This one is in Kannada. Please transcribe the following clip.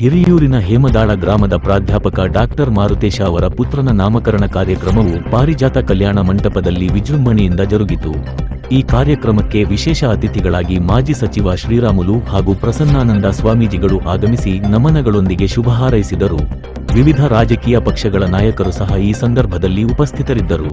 ಹಿರಿಯೂರಿನ ಹೇಮದಾಳ ಗ್ರಾಮದ ಪ್ರಾಧ್ಯಾಪಕ ಡಾಕ್ಟರ್ ಮಾರುತೇಶ ಅವರ ಪುತ್ರನ ನಾಮಕರಣ ಕಾರ್ಯಕ್ರಮವು ಪಾರಿಜಾತ ಕಲ್ಯಾಣ ಮಂಟಪದಲ್ಲಿ ವಿಜೃಂಭಣೆಯಿಂದ ಜರುಗಿತು. ಈ ಕಾರ್ಯಕ್ರಮಕ್ಕೆ ವಿಶೇಷ ಅತಿಥಿಗಳಾಗಿ ಮಾಜಿ ಸಚಿವ ಶ್ರೀರಾಮುಲು ಹಾಗೂ ಪ್ರಸನ್ನಾನಂದ ಸ್ವಾಮೀಜಿಗಳು ಆಗಮಿಸಿ ನಮನಗಳೊಂದಿಗೆ ಶುಭ ಹಾರೈಸಿದರು. ವಿವಿಧ ರಾಜಕೀಯ ಪಕ್ಷಗಳ ನಾಯಕರು ಸಹ ಈ ಸಂದರ್ಭದಲ್ಲಿ ಉಪಸ್ಥಿತರಿದ್ದರು.